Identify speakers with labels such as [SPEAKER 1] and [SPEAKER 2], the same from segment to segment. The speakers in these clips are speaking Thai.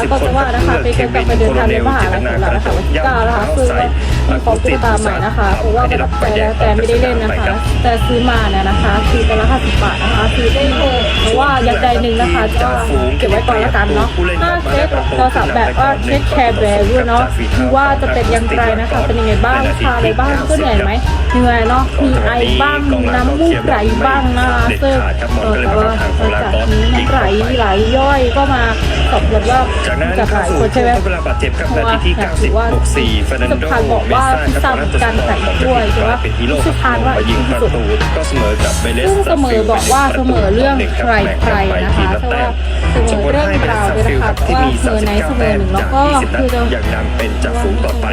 [SPEAKER 1] นะคะก็จะว่านะคะไปกันกับไปเดินทางในมหาลัยของเรานะคะวันที่เก้านะคะคือว่ามี ของตุ๊กตาใหม่นะคะเพราะว่าประทับใจแล้วแต่ไม่ได้เล่นนะคะ แต่ซื้อมาเนี่ยนะคะ คือเป็นละห้าสิบบาทนะคะซื้อได้เลยเพราะว่าอยากได้หนึ่งนะคะจะเก็บไว้ก่อนละกันเนาะถ้าเช็คโทรศัพท์แบบว่าเช็คแคร์แบร์ด้วยเนาะดูว่าจะเป็นอยังไงนะคะ เป็นยังไงบ้างทาอะไรบ้างก็เหนื่อยไหมเหนื่อยเนาะมีไอบ้างมีน้ำมูกไหลบ้างนะคะซึ่งเออแต่ว่าหลังจากนี้น้ำไหลไหลย่อยก็มาสอบเลยว่า
[SPEAKER 2] จากนั้น
[SPEAKER 1] จากห
[SPEAKER 2] เข้า
[SPEAKER 1] ลาย
[SPEAKER 2] สู่
[SPEAKER 1] คนใช่ไหม
[SPEAKER 2] เวลาบาดเจ็บครับนาทีที่
[SPEAKER 1] ถือว่า
[SPEAKER 2] 90บวก4เฟอร์นันโด
[SPEAKER 1] สำคัญบอก
[SPEAKER 2] เม
[SPEAKER 1] ว่า
[SPEAKER 2] ซ่า
[SPEAKER 1] พิซซ่ามีการใส่ด้วยใช่ไหม
[SPEAKER 2] เป็นฮีโร่
[SPEAKER 1] ผู้เชี่ยวชาญว่า
[SPEAKER 2] มายิงประตูก็เสมอกับเบเลส
[SPEAKER 1] ซึ่งเสมอบอกว่าเสมอเรื่องใครใครนะคะเพราะว่า เสมอเรื่องราวเลยนะคะเพราะว่าเสมอในเสมอหนึ่งแล้วก็คือจะ
[SPEAKER 2] ยังนำเป็นจ่าฝูงต่อไป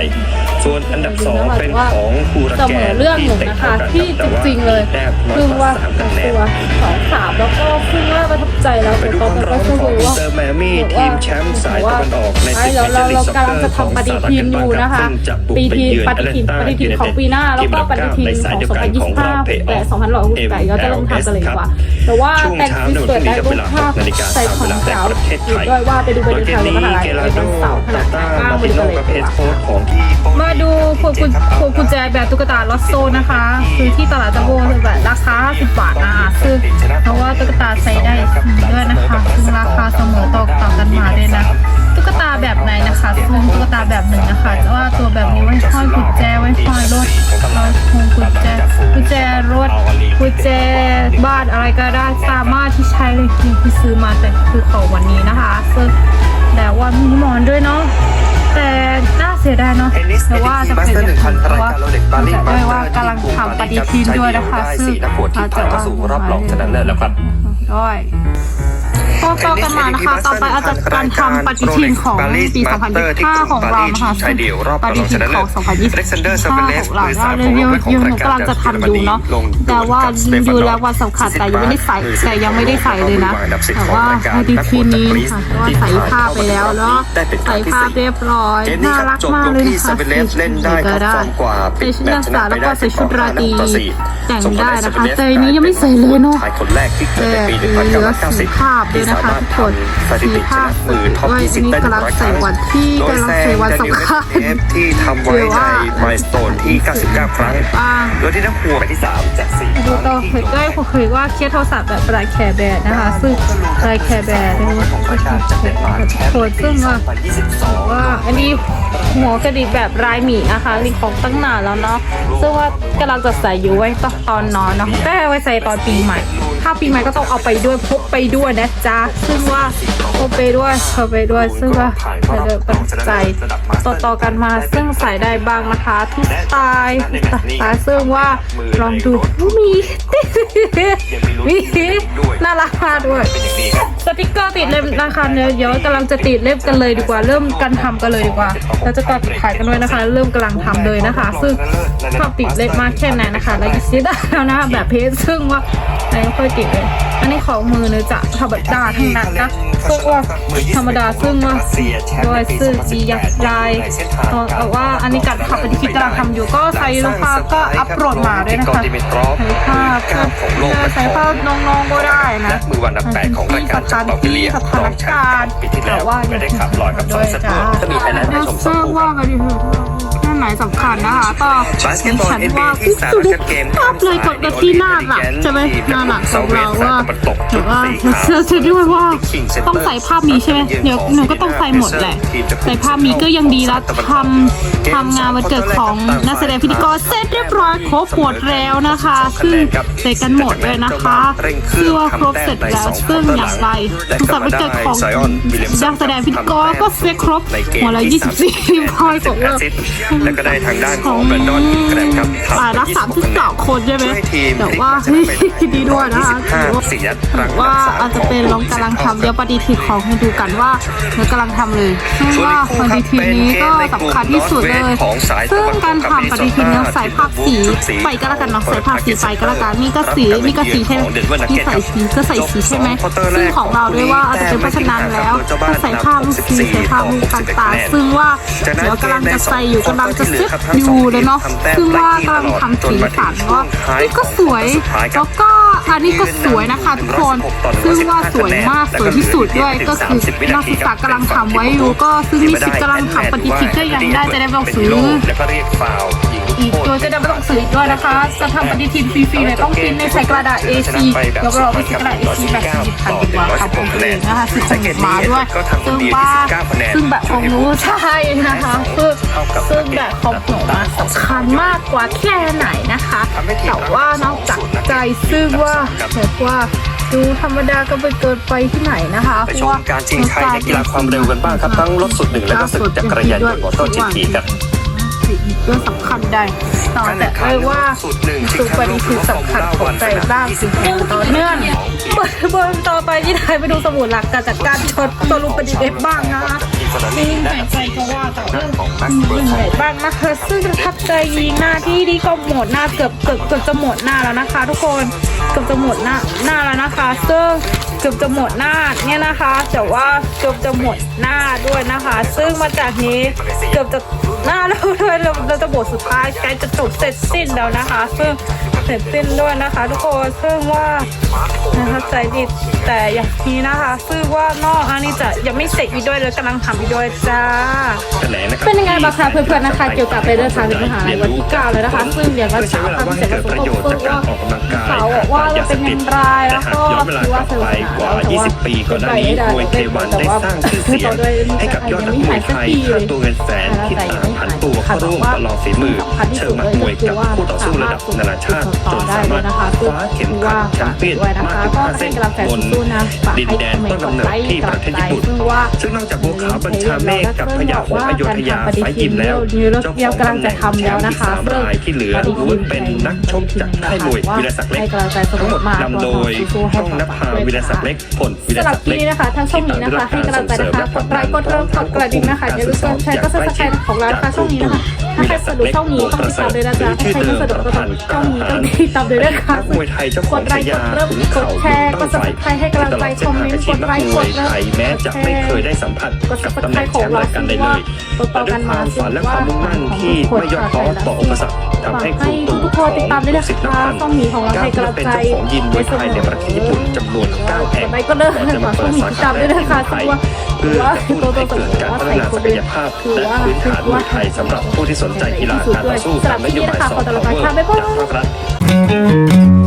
[SPEAKER 2] ส่วนอันดับสองเป็นของคูรา
[SPEAKER 1] เส
[SPEAKER 2] แก
[SPEAKER 1] มอเรื่องหนึ่งนะคะที่จริงๆเลยซึ่ว่าตัวสองสามแล้วก็ซึ่งว่าประทับใจแล้ว
[SPEAKER 2] ไปดูความ
[SPEAKER 1] เป็น
[SPEAKER 2] ร้
[SPEAKER 1] ก็
[SPEAKER 2] อน
[SPEAKER 1] คือว่า
[SPEAKER 2] ของเตอร์แมมี่ทีมแชมป์สายตะวันออกในศึก
[SPEAKER 1] แล้วเรา
[SPEAKER 2] เม
[SPEAKER 1] เรา
[SPEAKER 2] เจอร์ลีก
[SPEAKER 1] กำลังจะทำปฏิทินอยู่นะคะปีทีปฏิทินปฏิทินของปีหน้าแล้วก็ปฏิทินของ2025และ2068ก็จะเริ่มทำกันเลยดีกว่าแต่ว่าแต่งฟิสเปิดได้รูปภาพใส่ของสาวอยู่ด้วยว่าไปดูไปดูทางมหาลัยในวันเสาร์ขนาดไหนบ้างไปดูกันเลยดีกว่า
[SPEAKER 2] ของที่
[SPEAKER 1] มาดูพวงกุญพวงกุญแจแบบตุ๊กตาลอสโซนะคะ คือที่ตลาดจัมโบ้แบบราคา 50 บาทนะคะซึ่งเพราะว่าตุ๊กตาใช้ได้ด้วยนะคะซึ่งราคาเสมอต่อต่อกันมาด้วยนะตุ๊กตาแบบไหนนะคะซึ่งตุ๊กตาแบบหนึ่งนะคะจะว่าตัวแบบนี้ไว้ห้อยกุญแจไว้ อะไรก็ได้สามารถที่ใช้เลยที่ซื้อมาแต่คือของวันนี้นะคะซึ่งแต่ว่ามีหมอนด้วยเนาะแต่น่าเสียดายเนาะแต่ว่าจะเป็นอย่างนั้นเพราะว่าจะด้วยว่ากำลังทำปฏิทินด้วยนะคะซึ่ง
[SPEAKER 2] นักบวชที่ผ่านเข้าสู่รอบรองชนะเลิศแล้วครับ
[SPEAKER 1] ด้วย ก็ต่อกันมานะคะ ต่อไปอาจจะการทำปฏิทินของปี 2025 ของเรานะคะซึ่งปฏิทินของ 2025ของเราเราเรียกยังกำลังจะทำอยู่เนาะแต่ว่าดูแล้ววันสำคัญแต่ยังไม่ได้ใส่แต่ยังไม่ได้ใส่เลยนะแต่ว่าปฏิทินนี้ค่ะก็ใส่ผ้าไปแล้วเนาะใส่ผ้าเรียบร้อย
[SPEAKER 2] เกมนี้
[SPEAKER 1] น่า
[SPEAKER 2] ครับ
[SPEAKER 1] รัก
[SPEAKER 2] จบ
[SPEAKER 1] มาก
[SPEAKER 2] ลง
[SPEAKER 1] เลย
[SPEAKER 2] ที่
[SPEAKER 1] นะ
[SPEAKER 2] ซา
[SPEAKER 1] คะ
[SPEAKER 2] เบเลสเล่นได้ครับฟอร์มกว่า
[SPEAKER 1] ใส่
[SPEAKER 2] ปิด
[SPEAKER 1] ชุด
[SPEAKER 2] แม
[SPEAKER 1] นั
[SPEAKER 2] ต
[SPEAKER 1] ก
[SPEAKER 2] ช
[SPEAKER 1] ศึก
[SPEAKER 2] นะ
[SPEAKER 1] ษา
[SPEAKER 2] ไป
[SPEAKER 1] แล้ว
[SPEAKER 2] ได้
[SPEAKER 1] ก็ใส่ชุดราตรี
[SPEAKER 2] ต่อสี่
[SPEAKER 1] แต่ง
[SPEAKER 2] ส่งผล
[SPEAKER 1] ได้
[SPEAKER 2] ให้
[SPEAKER 1] นะคะ
[SPEAKER 2] ซาเบเลส
[SPEAKER 1] แต่อันนี้ยังไม่ใส่เลยเนาะ
[SPEAKER 2] ชายคนแรกที่เกิดในปี
[SPEAKER 1] แต่เหลือสี
[SPEAKER 2] 1990
[SPEAKER 1] ภาพด้วยนะคะทุกคน
[SPEAKER 2] สถิ
[SPEAKER 1] สี
[SPEAKER 2] ติช
[SPEAKER 1] ภา
[SPEAKER 2] นะ
[SPEAKER 1] พ
[SPEAKER 2] มือท็อป
[SPEAKER 1] ว่า
[SPEAKER 2] 20
[SPEAKER 1] นี่
[SPEAKER 2] ได้
[SPEAKER 1] กำลัง
[SPEAKER 2] 100ค
[SPEAKER 1] ใส่
[SPEAKER 2] รั้ง
[SPEAKER 1] วันที่
[SPEAKER 2] โดย
[SPEAKER 1] กำลัง
[SPEAKER 2] แซ
[SPEAKER 1] ใส่
[SPEAKER 2] ง
[SPEAKER 1] วัน
[SPEAKER 2] ดานิล
[SPEAKER 1] สำคัญ
[SPEAKER 2] เอฟที่ทำไว้
[SPEAKER 1] หรือ
[SPEAKER 2] ใน
[SPEAKER 1] ว่า
[SPEAKER 2] มายสเตนที่ 99 ครั้ง
[SPEAKER 1] บ้าง
[SPEAKER 2] โดยที่นักบวชไปที่ 3 จาก4ค
[SPEAKER 1] ดู
[SPEAKER 2] รั้ง
[SPEAKER 1] ต่อเคยได้เคยว่าเคสโทรศัพท์แบบไรแคร์แบร์นะคะ ซึ่งไรแคร์แบร์ด้วยโคตรซึ่งว่าว่าอันนี้หัวกระดิกแบบลายหมีนะคะนี่ของตั้งนานแล้วเนาะซึ่งว่ากำลังจะใส่อยู่ไว้ตอนนอนเนาะแต่ไว้ใส่ตอนปีใหม่ ถ้าปีใหม่ก็ต้องเอาไปด้วยพกไปด้วยนะจ๊ะซึ่งว่าพกไปด้วยเอาไปด้วย ซึ่งว่าเดี๋ยวปัจจัยต่อต่อกันมาซึ่งใส่ได้บ้างนะคะทุกตล์ทุกสไตล์ซึ่งว่าลองดูมีมีน่ารักมากด้วยสติกเกอร์ติดเล่มนะคะเดี๋ยวกำลังจะติดเล่มกันเลยดีกว่า เริ่มกันทำกันเลยดีกว่าเราจะก่อนขายกันด้วยนะคะ เริ่มกำลังทำเลยนะคะ ซึ่งชอบติดเล่มมากแค่ไหนนะคะแล้วก็ซื้อได้แล้วนะแบบเพจซึ่งว่าไหนไม่ค่อยติดเลย อันนี้ของมือเนื้อจะธรรมดาทั้งนั้นนะซึ่งว่าธรรมดาซึ่งว่าด้วยซื้อจียักษ์ลายแต่ว่าอันนี้การทำปฏิทินกำลังทำอยู่ก็ใส่ลูกค้าก็อัพโหลดมาด้วยนะคะใส่ภาพ
[SPEAKER 2] ของโลก
[SPEAKER 1] ใส่ภาพน้องๆก็ได้นะ
[SPEAKER 2] และมือวันอันดับแปดของรายการจักรบาลเลีย
[SPEAKER 1] สถานการณ์
[SPEAKER 2] ปีที่แล้ว
[SPEAKER 1] แต่ว่า
[SPEAKER 2] ไม่ได้ขับลอยกับสองสตูจะมีไฮไลท์ให้ชมส
[SPEAKER 1] ท
[SPEAKER 2] อง
[SPEAKER 1] ราบ
[SPEAKER 2] คู่
[SPEAKER 1] ว่า
[SPEAKER 2] ครับ
[SPEAKER 1] ปฏิทินนั่น ไหนสำคัญนะคะก็
[SPEAKER 2] บาสเกตบอล
[SPEAKER 1] ฉัน
[SPEAKER 2] NBA
[SPEAKER 1] ว่า
[SPEAKER 2] ที่สหรัฐกับเกม
[SPEAKER 1] ภาพเลยกับกับที่หน้าหลักใช่ไหมหน้าหลักของเราว่าแต่ว่าเชื่อเชื่อด้วยว่าต้องใส่ภาพนี้ใช่ไหมเดี๋ยวหนูก็ต้องใส่หมดแหละใส่ภาพนี้ก็ยังดีแล้วทำทำงานวันเกิดของนักแสดงพิธีกรเสร็จเรียบร้อยครบหมดแล้วนะคะซึ่งเสร็จกันหมดเลยนะคะคือว่าครบเสร็จแล้วซึ่งอย่างไรสุขสันต์วันเกิดของนักแสดงพิธีกรก็เสร็จครบหมดแล้ว24พอยของเรา
[SPEAKER 2] แล้วก็ได้ทางด้านของแบรนดอนอินแกรมครับ
[SPEAKER 1] ฝ่ายละสามสิบสองคนใช่ไหม
[SPEAKER 2] ช่วยทีม
[SPEAKER 1] แต่ว่าเฮ้ยดีด้วยนะคะถือว่า
[SPEAKER 2] สี่ยัดครั้ง
[SPEAKER 1] ว่าอาจจะเป็นลองกำลังทำเดี๋ยวปฏิทินของให้ดูกันว่าเรากำลังทำเลยซึ่งว่าปฏิทินนี้ก็สำคัญที่สุดเลยซึ่งการทำปฏิทินเนี่ยใส่ภาพสีไปก็แล้วกันเนาะใส่ภาพสีไปก็แล้วกันนี่ก็สีนี่ก็สีใช่ไหมนี่ใส่สีก็ใส่สีใช่ไหมซึ่งของเราด้วยว่าอาจจะเป็นเพราะฉะนั้นแล้วก็ใส่ภาพลูกสีใส่ภาพลูกต่างๆซึ่งว่าเดี๋ยวกำลังจะใส่อยู่กำลังจะเซ็ตอยู่เลยเนาะซึ่งว่ากำลังทำสีสันว่านี่ก็สวยแล้วก็ นะคะนี่ก็สวยนะคะทุกคนซึ่งว่าสวยมากสวยที่สุดด้วยก็คือนักศึกษากำลังทำไว้อยู่ก็ซึ่งนิสิตกำลังทำปฏิทินก็ยังได้จะได้ไม่ต้องซื้อ
[SPEAKER 2] แล้วก็เรียกฟาวล์ยิง
[SPEAKER 1] อีกตัวจะได้ไม่ต้องซื้ออีกด้วยนะคะ จะทำปฏิทินฟรีๆเนี่ยต้องพิมพ์ในใส่กระดาษ A4 แล้วก็เราไปใส่กระดาษ A4 แบบสี่พันดีกว่าทำของตัวเองนะคะคือของมาด้วยซึ่งบ้านซึ่งแบบของหนูใช่นะคะคือซึ่งแบบของหนูอะสำคัญมากกว่าแค่ไหนนะคะ แต่ว่านอกจากใจซึ่งว่าแบบว่าดูธรรมดาก็ไปเกินไปที่ไหนนะคะ
[SPEAKER 2] ไปชมการชิงชัยในกีฬาความเร็วกันบ้างครับทั้งรถสุดหนึ่งและก็สึกจักรยานยนต์มอเตอร์จีพีครับ
[SPEAKER 1] เรื่องสำคัญใดต่อแต่เอ้ยว่า
[SPEAKER 2] สุดหนึ่ง
[SPEAKER 1] สุปฏิทินสำคัญของใจบ้างสิ่งของต่อเนื่องบนต่อไปที่ไทยไปดูสมุดหลักการจัดการชดสรุปปฏิเดบ้างนะคะนี่หายใจก็ว่าแต่เรื่อง
[SPEAKER 2] ของแม็กซ์
[SPEAKER 1] เหนื่อยบ้างนะคะซึ่งประทับใจยิงหน้าที่นี่ก็หมดหน้าเกือบเกือบเกือบจะหมดหน้าแล้วนะคะ ทุกคนเกือบจะหมดหน้าหน้าแล้วนะคะ ซึ่ง เกือบจะหมดหน้าเนี่ยนะคะแต่ว่าเกือบจะหมดหน้าด้วยนะคะ ซึ่งมาจากนี้เกือบจะหน้าแล้วด้วยเราเราจะบทสุดท้ายใกล้จะจบเสร็จสิ้นแล้วนะคะ ซึ่งเสร็จสิ้นด้วยนะคะ ทุกคนซึ่งว่านะคะใจดี แต่อย่างนี้นะคะซึ่งว่านอกอันนี้จะยังไม่เสร็จอีกด้วยเลยกำลังทำอีกด้วยจ้า
[SPEAKER 2] แถลงนะครับ
[SPEAKER 1] เป็นยังไงบ้างคะเพื่อนๆนะคะ เกี่ยวกับไปเดินทางถึงมหาลัยวันที่เก้าเลยนะคะ ซึ่งเดี๋ยวเรา
[SPEAKER 2] ใช้
[SPEAKER 1] จะ
[SPEAKER 2] เวลา
[SPEAKER 1] ทำ
[SPEAKER 2] ว่าง
[SPEAKER 1] เสร็จ
[SPEAKER 2] เกิ
[SPEAKER 1] แล้ว
[SPEAKER 2] ด
[SPEAKER 1] ก็
[SPEAKER 2] ประโยชน์
[SPEAKER 1] ซึ่
[SPEAKER 2] จาก
[SPEAKER 1] ง
[SPEAKER 2] การ
[SPEAKER 1] ว่า
[SPEAKER 2] ออกกำลังกาย
[SPEAKER 1] เขาบอกว่าเราเป็นยังไงแล้ว
[SPEAKER 2] หาก
[SPEAKER 1] ก็
[SPEAKER 2] ย้อนเวลา
[SPEAKER 1] คือ
[SPEAKER 2] ก
[SPEAKER 1] ว่า
[SPEAKER 2] ลับ
[SPEAKER 1] สนุ
[SPEAKER 2] ไป
[SPEAKER 1] กส
[SPEAKER 2] ก
[SPEAKER 1] นาน
[SPEAKER 2] ว่า
[SPEAKER 1] แล้วแต่ว่า
[SPEAKER 2] 20 ปีก่อนหน้านี้มวยเควันได้สร้างชื่อเสียงให้กับยอดนักมวยไทยค่าตัวเงินแสนที่ต่างผันตัวเข้าร่วมประลองฝีมือ เชิงมัดมวยกับคู่ต่อสู้ระดับนานาชาติจนสามารถคว้าเข็มขัดแชมเปี้ยนมากถึง5เส้นบนดินแดนต้นกำเนิดที่ประเทศญี่ปุ่น ซึ่งนอกจากบัวขาวบัญชาเมฆกับพญาหงส์อโยธยาไฟยิมแล้วเจ้าของตำแหน่งแชมป์ที่สามรายที่เหลือล้วนเป็นนักชกจากค่ายมวยวิรศักดิ์เล็กทั้งหมดนำโดยช่องนภาวิรศักดิ์เล็กผลวิร
[SPEAKER 1] สำหรั
[SPEAKER 2] ศั
[SPEAKER 1] บ
[SPEAKER 2] กดิ์
[SPEAKER 1] ที่
[SPEAKER 2] เล็ก
[SPEAKER 1] นี้นะคะทั้งช่องนี้นะคะให้กำลังใจนะคะกดไลค์กดเริ่มกดกระดิ่งนะคะอย่าลืมกดแชร์ก็ซับสไครต์ของเรานะคะช่องนี้นะคะถ้าใครสะดวกช่องนี้ต้องติดตามเลยนะจ๊ะถ้าใครไม่สะดวกก็ต้องช่องนี้ต้องติดตามเลยนะคะ
[SPEAKER 2] นักมวยไทยเจ้าข
[SPEAKER 1] ก
[SPEAKER 2] อง
[SPEAKER 1] ดไล
[SPEAKER 2] ฉา
[SPEAKER 1] ค์ก
[SPEAKER 2] ยา
[SPEAKER 1] ดเริ่ม
[SPEAKER 2] ขุน
[SPEAKER 1] ก
[SPEAKER 2] เขา
[SPEAKER 1] ดแชร์กดซับสไครต์ให้กำลังใจคอมเมนต์กดไลค์กด
[SPEAKER 2] นั
[SPEAKER 1] เริ่
[SPEAKER 2] ก
[SPEAKER 1] ม
[SPEAKER 2] มวยไทยแม้จะไม่เคยได้สัมผัสกับตำแหน่งแชมป์รายการใดเลยแต่ด้วยความฝันและความมุ่งมั่นที่ไม่ย่อท้อต่ออุปสรรคทำให้
[SPEAKER 1] ให้
[SPEAKER 2] คู่
[SPEAKER 1] ทุกคนติดตามด้วย
[SPEAKER 2] ลู
[SPEAKER 1] นะ
[SPEAKER 2] กศิษย์นัก
[SPEAKER 1] คะ
[SPEAKER 2] พัน
[SPEAKER 1] ช่องนี้ของเรา
[SPEAKER 2] ก้า
[SPEAKER 1] ให้
[SPEAKER 2] วขึ้น
[SPEAKER 1] กำลั
[SPEAKER 2] มางเป็น
[SPEAKER 1] ใจ
[SPEAKER 2] เจ้าของยิมมวยไทยในประเทศญี่ปุ่นจำนวน9แห่ง
[SPEAKER 1] กดไลค์ก็เริ่ม
[SPEAKER 2] ก่อนจะมาเปิดสาขาแรกในไทยเพื่อกระตุ้นให้เกิดการพัฒนาศักยภาพและพื้นฐานมวยไทยสำหรับผู้ที่สนใจกีฬาการต่อสู้ตามนโยบายซอฟต์พาวเวอร์จากภาครัฐ